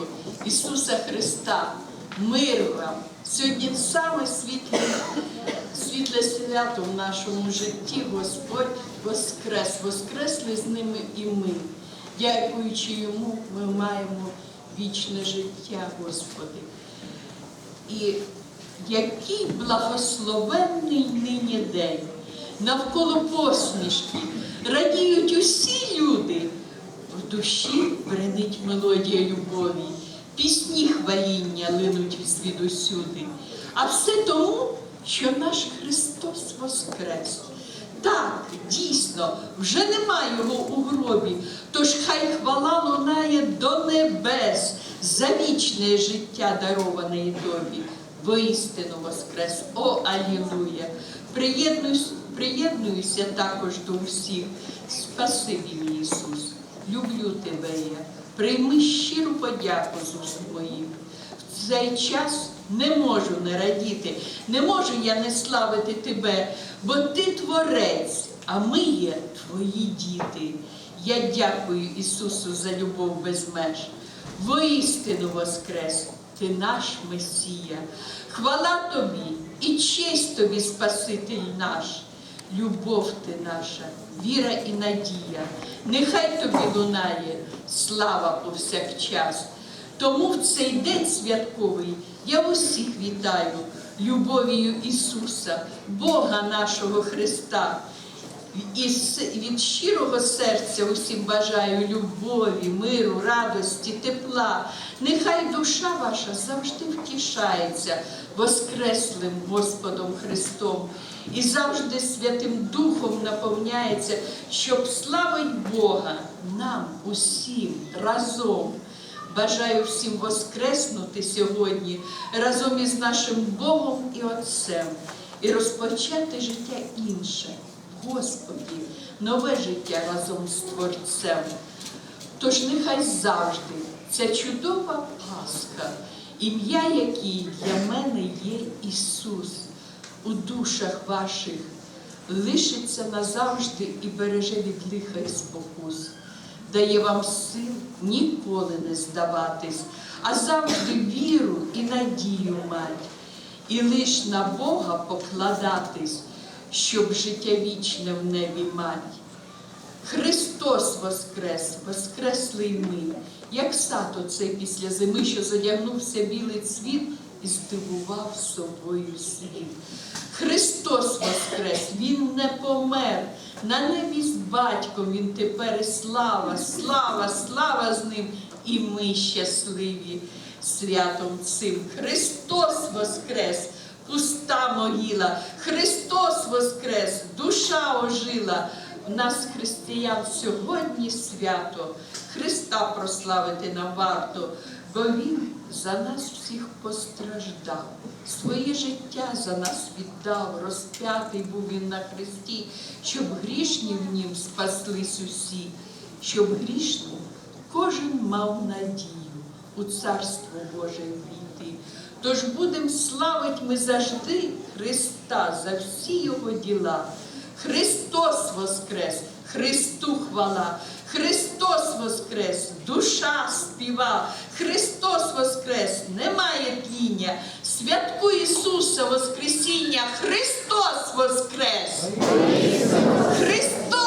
нашого Ісуса Христа. Мир вам! Сьогодні саме світле, світле свято в нашому житті Господь Воскрес. Воскресли з ними і ми. Дякуючи йому, ми маємо вічне життя, Господи. І який благословенний нині день, навколо посмішки, радіють усі люди. Душі бренить мелодія любові, пісні хваління линуть звідусюди. А все тому, що наш Христос воскрес. Так, дійсно, вже нема його у гробі, тож хай хвала лунає до небес за вічне життя, дароване тобі. Воістину воскрес, о Алілуя! Приєднуюся також до усіх. Спасибі, Ісус, люблю тебе я. Прийми щиру подяку з уст моїх. В цей час не можу не радіти, не можу я не славити тебе, бо ти творець, а ми є твої діти. Я дякую Ісусу за любов без меж. Воістину воскрес, ти наш Месія. Хвала тобі і честь тобі, Спаситель наш. Любов ти наша, віра і надія. Нехай тобі лунає слава повсякчас. Тому в цей день святковий я усіх вітаю любов'ю Ісуса, Бога нашого Христа. І від щирого серця усім бажаю любові, миру, радості, тепла. Нехай душа ваша завжди втішається Воскреслим Господом Христом і завжди Святим Духом наповняється, щоб славить Бога нам усім разом. Бажаю всім воскреснути сьогодні разом із нашим Богом і Отцем і розпочати життя інше. Господі, нове життя разом з Творцем. Тож нехай завжди ця чудова Пасха, ім'я якій для мене є Ісус, у душах ваших лишиться назавжди і береже від лиха і спокус, дає вам сил ніколи не здаватись, а завжди віру і надію мать, і лиш на Бога покладатись, щоб життя вічне в небі мать. Христос воскрес, воскресли й ми, як сад оцей після зими, що задягнувся білий цвіт і здивував собою світ. Христос воскрес, Він не помер. На небі з батьком Він тепер і слава, слава, слава з ним, і ми щасливі святом цим. Христос воскрес! Пуста могила, Христос воскрес, душа ожила. В нас, християн, сьогодні свято, Христа прославити нам варто, бо Він за нас всіх постраждав, своє життя за нас віддав, розп'ятий був Він на хресті, щоб грішні в нім спаслись усі, щоб грішний кожен мав надію у Царство Боже війти. Тож будем славить ми завжди Христа за всі Його діла. Христос воскрес, Христу хвала, Христос воскрес, душа співа, Христос воскрес, немає тління, святку Ісуса Воскресіння, Христос воскрес! Христос